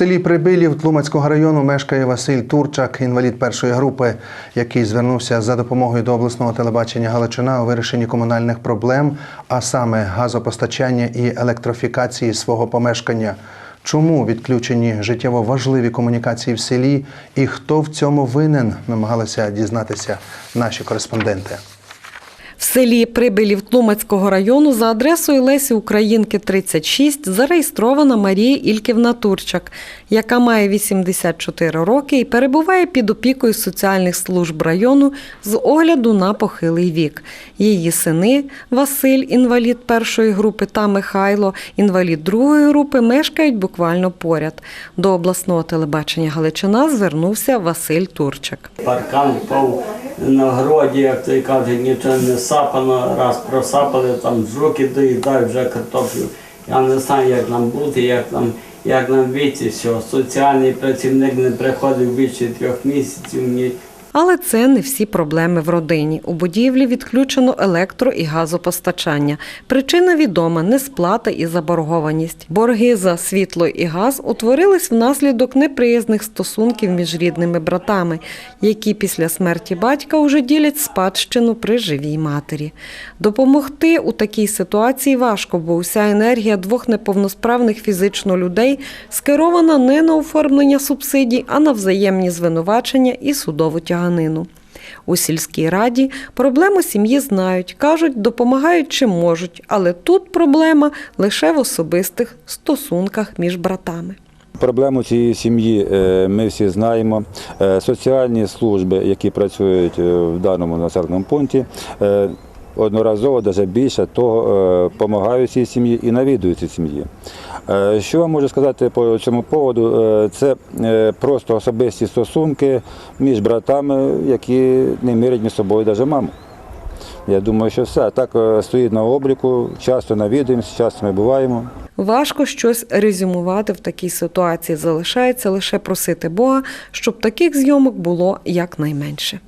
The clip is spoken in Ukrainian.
селі Прибилів Тлумацького району мешкає Василь Турчак, інвалід першої групи, який звернувся за допомогою до обласного телебачення Галичина у вирішенні комунальних проблем, а саме газопостачання і електрофікації свого помешкання. Чому відключені життєво важливі комунікації в селі і хто в цьому винен, намагалися дізнатися наші кореспонденти. Селі Прибилів Тлумацького району за адресою Лесі Українки 36 зареєстрована Марія Ільківна Турчак, яка має 84 роки і перебуває під опікою соціальних служб району з огляду на похилий вік. Її сини Василь, інвалід першої групи, та Михайло, інвалід другої групи, мешкають буквально поряд. До обласного телебачення Галичина звернувся Василь Турчак. Паркан впав на городі, як той каже, нічого не сапано, раз просапали, там жуки доїдають вже картоплю. Я не знаю, як нам бути, як нам, як нам вийти, що соціальний працівник не приходив більше трьох місяців. Але це не всі проблеми в родині. У будівлі відключено електро і газопостачання. Причина відома несплата і заборгованість. Борги за світло і газ утворились внаслідок неприязних стосунків між рідними братами, які після смерті батька уже ділять спадщину при живій матері. Допомогти у такій ситуації важко, бо уся енергія двох неповносправних фізично людей скерована не на оформлення субсидій, а на взаємні звинувачення і судову тяганину. У сільській раді проблему сім'ї знають, кажуть, допомагають чи можуть, але тут проблема лише в особистих стосунках між братами. Проблему цієї сім'ї е, ми всі знаємо. Е, Соціальні служби, які працюють е, в даному населеному пункті, одноразово, навіть більше того, допомагають цій сім'ї і навідують цій сім'ї. Е, Що вам можу сказати по цьому поводу? Е, Це е, просто особисті стосунки між братами, які не мірять між собою навіть маму. Я думаю, що все. Так е, стоїть на обліку, часто навідуємося, часто ми буваємо. Важко щось резюмувати в такій ситуації. Залишається лише просити Бога, щоб таких зйомок було якнайменше.